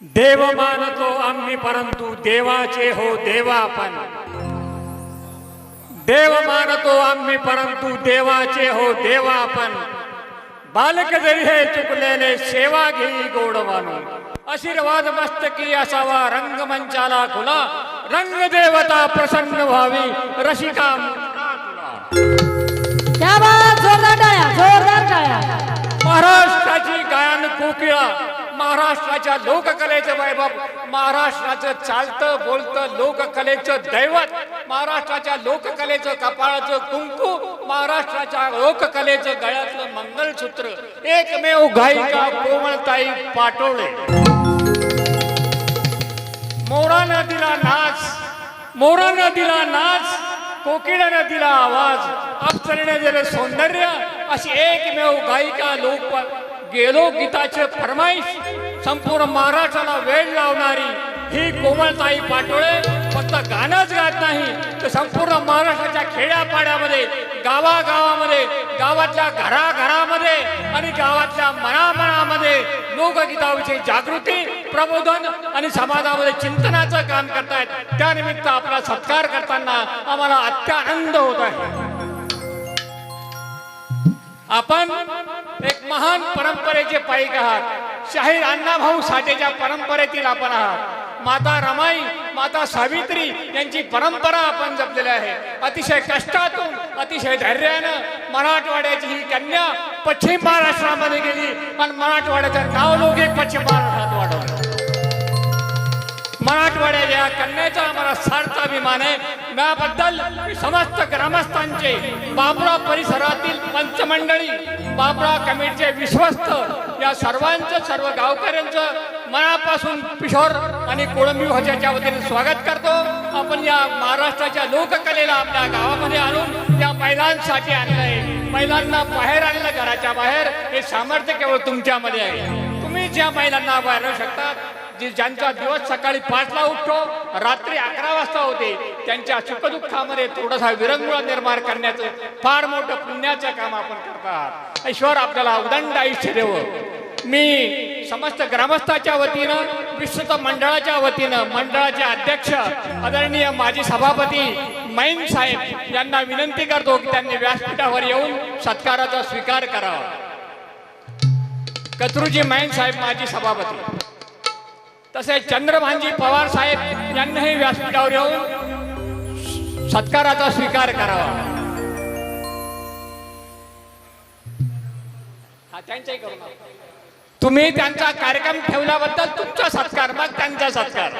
देव मानतो आम्ही परंतु देवाचे हो देवा आपण देव मानतो आम्ही परंतु देवाचे हो देवा आपण बालक जरी हे चुकलेले सेवा घेई गोड मानून आशीर्वाद मस्तकी असावा रंगमंचाला खुला. रंग देवता प्रसन्न व्हावी रसिका जोरदार महाराष्ट्राची गायन कोकिळा. महाराष्ट्राच्या लोककलेचं वैभव महाराष्ट्राचं चालतं बोलतं लोककलेचं दैवत महाराष्ट्राच्या लोककलेचं कपाळाचं कुंकू महाराष्ट्राच्या लोककलेचं गळ्यातलं मंगलसूत्र. एकमेव गायिका कोमलताई पाटोळे. मोरा नदीला नाच मोरा नदीला नाच कोकिळ नदीला आवाज. अप्सरेने दिले सौंदर्य अशी एकमेव गायिका लोक गेलो गीताचे फरमाईश. संपूर्ण महाराष्ट्राला वेळ लावणारी ही कोमलताई पाटोळे फक्त गाणंच गात नाही तर संपूर्ण महाराष्ट्राच्या खेड्यापाड्यामध्ये गावागावामध्ये गावातल्या घराघरामध्ये आणि गावातल्या मनामनामध्ये लोकगीताविषयी जागृती प्रबोधन आणि समाजामध्ये चिंतनाचं काम करतायत. त्यानिमित्त आपला सत्कार करताना आम्हाला अत्यानंद होत आहे. आपण एक महान परंपरेचे पायिक आहात. शाहीर अण्णाभाऊ साठेच्या परंपरेतील आपण आहात. माता रमाई माता सावित्री यांची परंपरा आपण जपलेली आहे. अतिशय कष्टातून अतिशय धैर्यानं मराठवाड्याची ही कन्या पश्चिम महाराष्ट्रामध्ये गेली. आणि मराठवाड्याचं नाव लोक एक पश्चिम महाराष्ट्रात वाढव मराठवाड्याच्या या कन्याचा आम्हाला सार्थ अभिमान आहे. याबद्दल समस्त ग्रामस्थांचे बाबरा परिसरातील पंचमंडळी बाबरा कमिटीचे विश्वस्त या सर्वांचं सर्व गावकऱ्यांचं मनापासून किशोर आणि कोळंबी भाषेच्या वतीने स्वागत करतो. आपण या महाराष्ट्राच्या लोककलेला आपल्या गावामध्ये आणून या महिलांसाठी आणलंय महिलांना बाहेर आणलं घराच्या बाहेर. हे सामर्थ्य केवळ तुमच्यामध्ये आहे. तुम्ही ज्या महिलांना बाहेर शकता जी ज्यांचा दिवस सकाळी पाचला उठतो रात्री अकरा वाजता होते त्यांच्या सुखदुःखामध्ये थोडासा विरंगुळा निर्माण करण्याचं फार मोठं पुण्याचं काम आपण करतात. ईश्वर आपल्याला उदंड आयुष्य देव. मी समस्त ग्रामस्थाच्या वतीनं विश्वत मंडळाच्या वतीनं मंडळाचे अध्यक्ष आदरणीय माजी सभापती मैन साहेब यांना विनंती करतो की त्यांनी व्यासपीठावर येऊन सत्काराचा स्वीकार करावा. कत्रुजी मैन साहेब माजी सभापती. तसेच चंद्रभानजी पवार साहेब यांनाही व्यासपीठावर येऊन सत्काराचा स्वीकार करावा. तुम्ही त्यांचा कार्यक्रम ठेवल्याबद्दल तुमचा सत्कार मग त्यांचा सत्कार.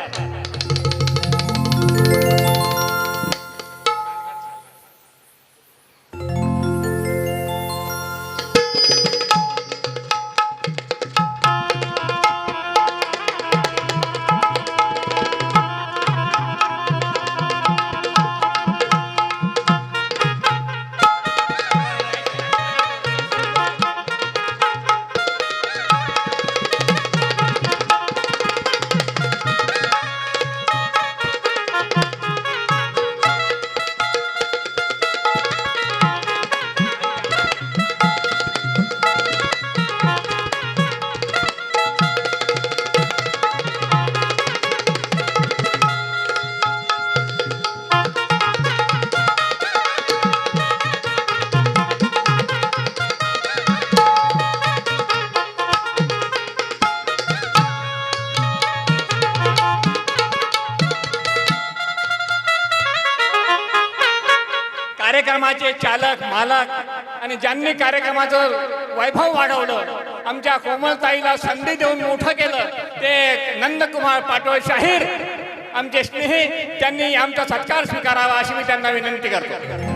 संचालक मालक आणि ज्यांनी कार्यक्रमाचं वैभव वाढवलं आमच्या कोमलताईला संधी देऊन मोठं केलं ते नंदकुमार पाटोळ शाहीर आमचे स्नेही त्यांनी आमचा सत्कार स्वीकारावा अशी मी त्यांना विनंती करतो.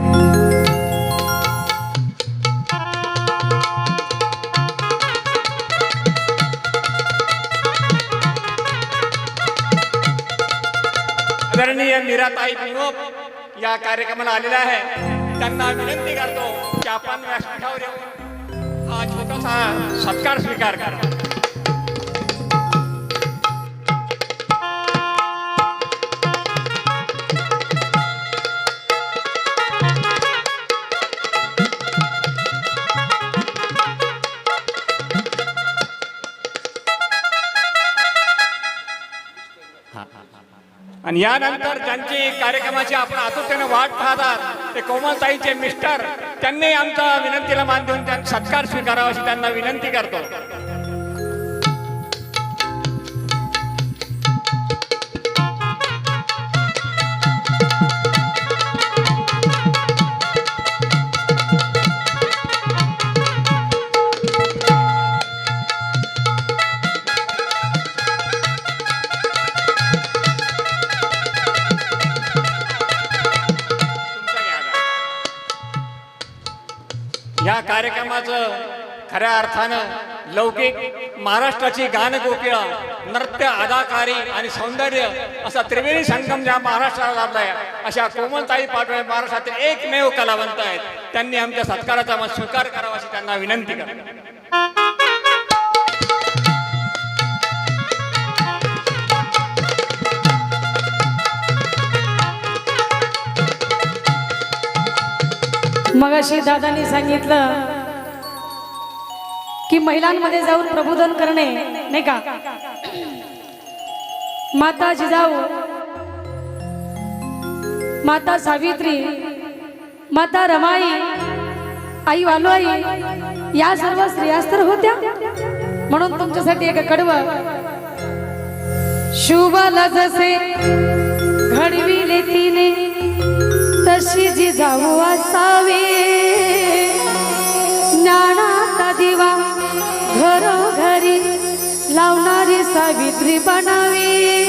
आदरणीय मीराताई विनोद या कार्यक्रमाला आलेला आहे. त्यांना विनंती करतो की आपण व्यासपीठावर येऊन हा छोटासा सत्कार स्वीकार करा. आणि यानंतर ज्यांची कार्यक्रमाची आपण आतुरतेने वाट पाहतात ते कोमलताईचे मिस्टर त्यांनी आमच्या विनंतीला मान देऊन त्यांचा सत्कार स्वीकारावा अशी त्यांना विनंती करतो. कार्यक्रमाचं खऱ्या अर्थानं लौकिक महाराष्ट्राची गानकोकिळा नृत्य अदाकारी आणि सौंदर्य असा त्रिवेणी संगम ज्या महाराष्ट्राला लाभलाय अशा कोमलताई पाटोळे महाराष्ट्रातील एकमेव कलावंत आहेत. त्यांनी आमच्या सत्काराचा मग स्वीकार करावा अशी त्यांना विनंती करतो. मगाशी दादानी सांगितलं की महिलांमध्ये जाऊन प्रबोधन करणे नाही का? माता जिजाऊ माता सावित्री माता रमाई आई वालोई या सर्व स्त्रियास्तर होत्या. म्हणून तुमच्यासाठी एक कडवं. शुभाला जसे घडविले तिने तशी जिजाऊ असावे. ज्ञानाचा दिवा घरोघरी लावणारी सावित्री बनावी.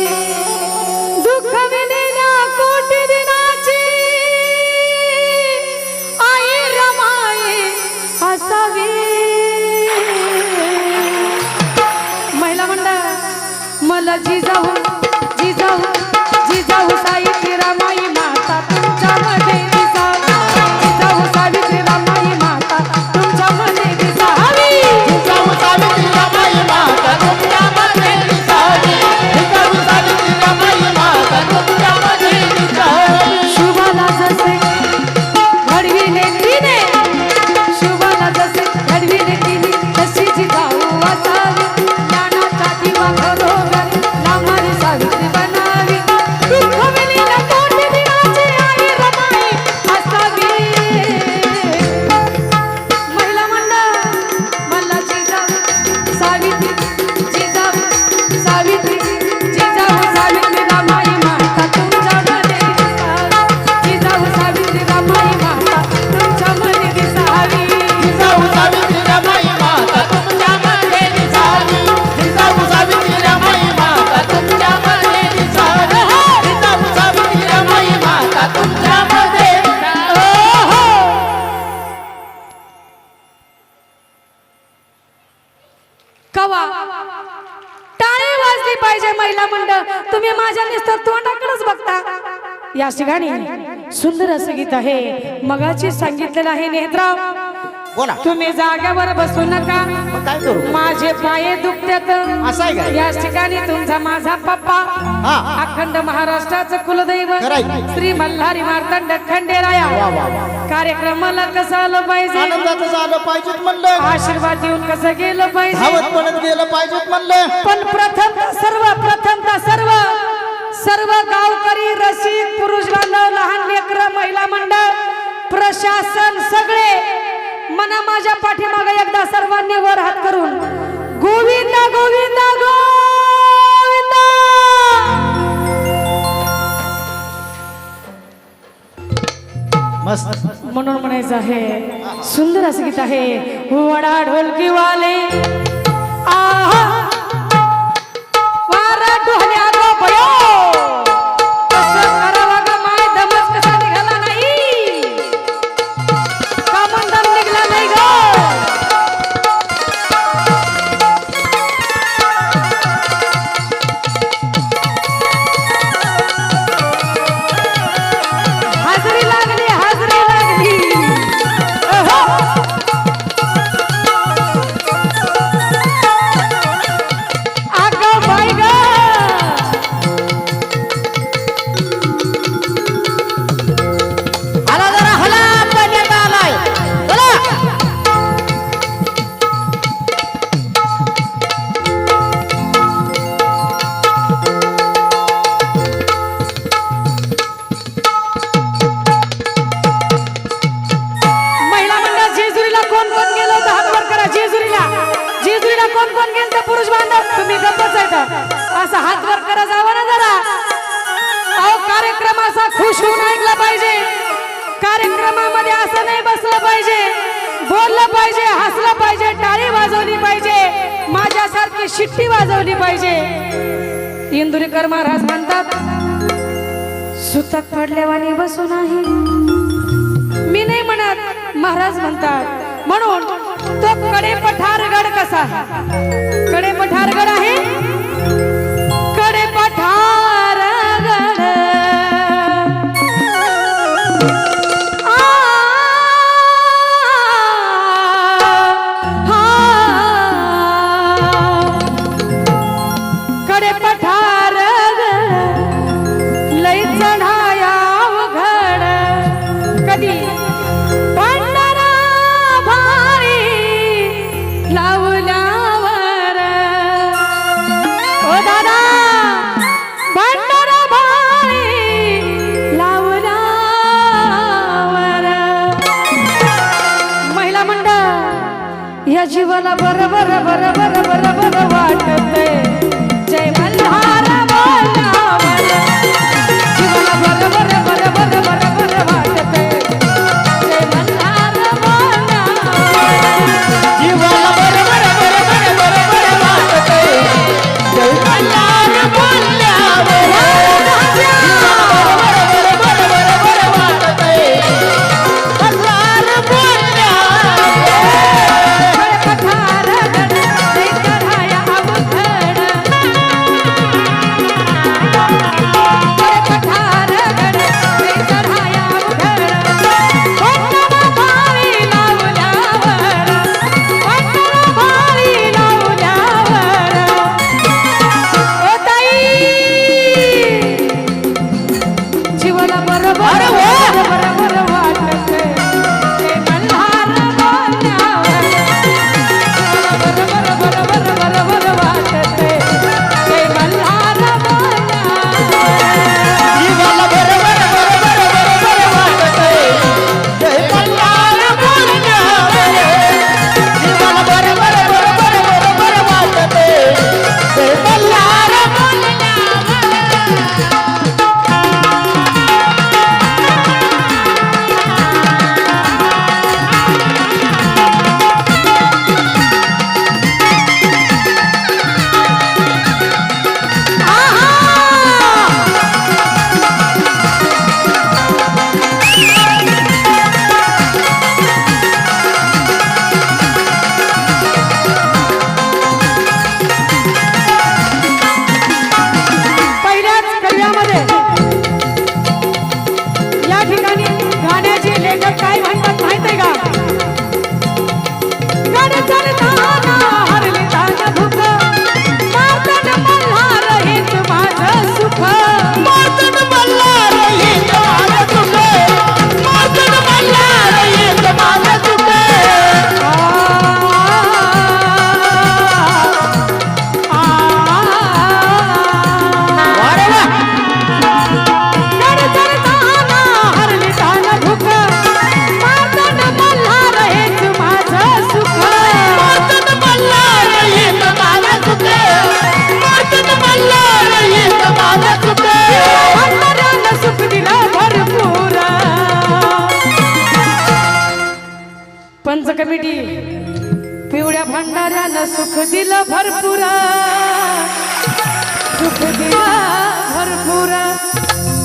दुःख विलेल्या कोटी दिनाची आई रमाई असावी. महिला मंडळ मला जिजाऊ जिजाऊ जिजाऊ सावित्री रमाई सुंदर असं गीत आहे. मगाची सांगितलेलं आहे नेत्राव बोला. तुम्ही जाग्यावर बसू नका. काय करू? माझे पाय दुखत्यात असं आहे? या ठिकाणी तुमचा माझा पप्पा. हा. अखंड महाराष्ट्राचं खरं आहे. श्री मल्हारी मार्तंड खंडेराया. वा. कार्यक्रमाला कसं आलं पाहिजे? आनंदाचं झालं पाहिजेत म्हणलं. आशीर्वाद देऊन कसं गेलं पाहिजे? धावत गेलं पाहिजेत म्हणलं. पण प्रथम सर्व प्रथमता सर्व सर्व गावकरी रसिक पुरुष बांधव लहान लेकर महिला मंडळ प्रशासन सगळे मना माझ्या पाठीमागे एकदा सर्वांनी वर हात करून गोविंद गोविंद गोविंद! मस्त. म्हणून म्हणायचं आहे सुंदर असं गीत आहे वडा ढोलकी वाले आहा! कार्यक्रमामध्ये असं नाही बसलं पाहिजे. बोललं पाहिजे हसलं पाहिजे टाळी वाजवली पाहिजे. माझ्यासारखी शिट्टी वाजवली पाहिजे. इंदुरीकर महाराज म्हणतात सुतक पडल्यावानी बसू नाही. मी नाही म्हणत महाराज म्हणतात म्हणून तो कडे पठारगड कसा कडे पठारगड आहे? पठार लई चढाया अवघड कधी? पंढरा भारी लावल्यावर. ओ दादा पंढरा भारी लावल्यावर. महिला या बरोबर बरोबर बरोबर वाटत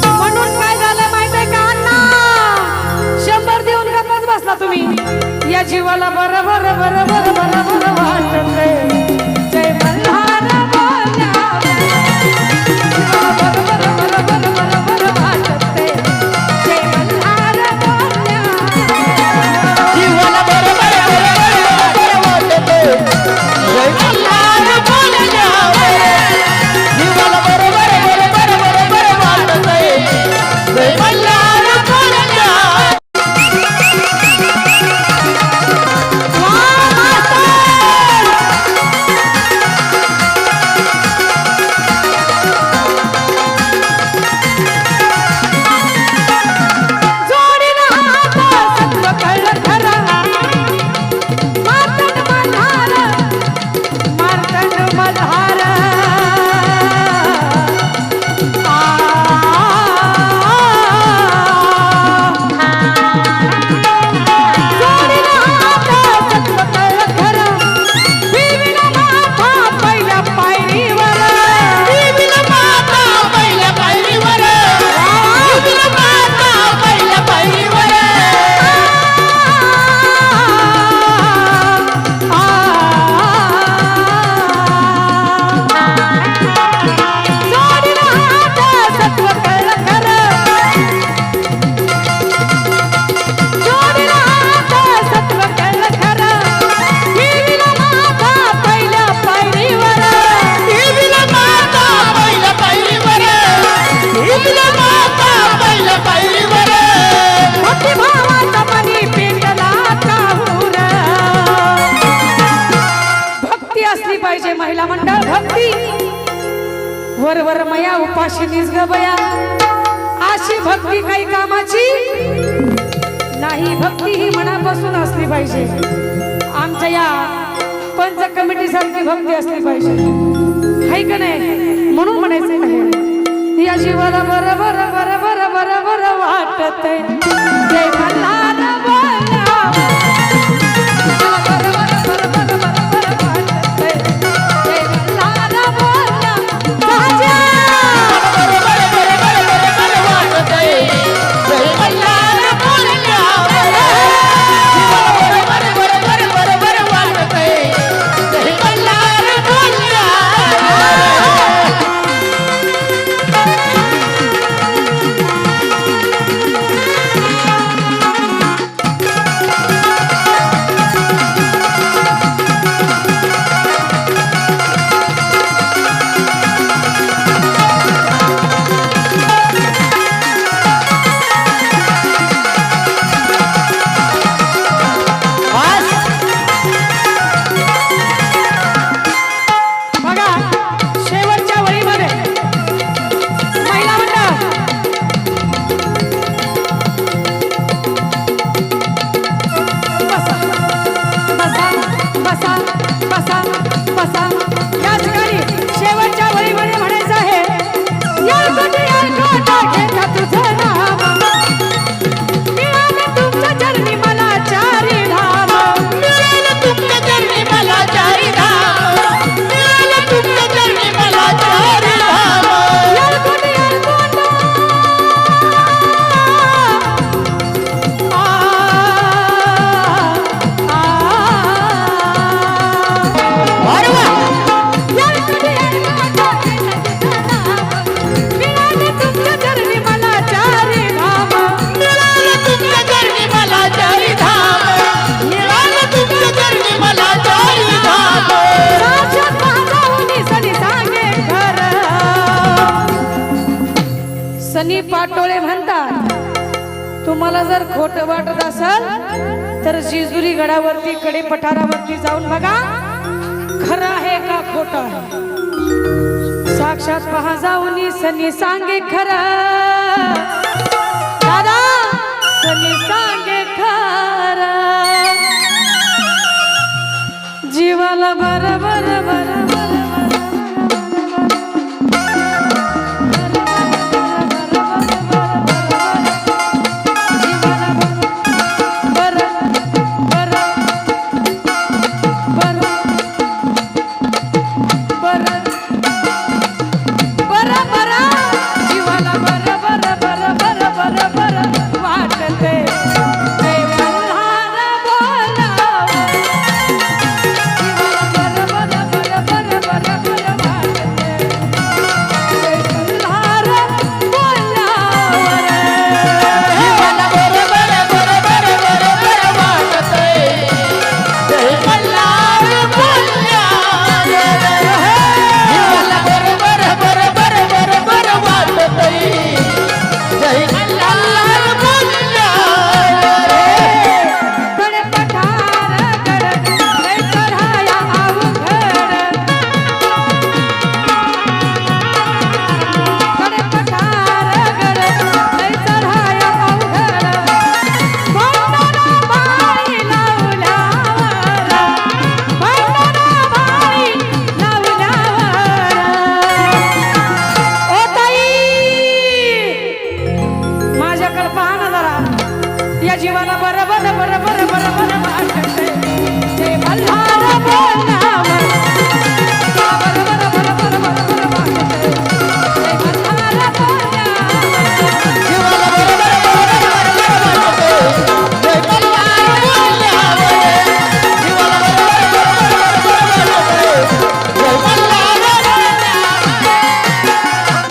म्हणून काय झालं आहे का शंभर देऊन गप्पच बसला तुम्ही या जीवाला बरं बरं बरं बरं बरं बरं वाटत पाहिजे महिला मंडळ भक्ती. वर वर मया उपाशी निज ग बया. अशी भक्ती काही कामाची नाही. भक्ती ही मनापासून असली पाहिजे. आमच्या या पंच कमिटी सारखी भक्ती असली पाहिजे. हाय का नाही? म्हणून म्हणायचं आहे या जीवाला बरं बरं बरं बरं बरं बर वाटत गडावरती कडे पठारावरती जाऊन बघा. खरं आहे का खोट आहे? साक्षात पहा जाऊनी सनी सांगे खरं.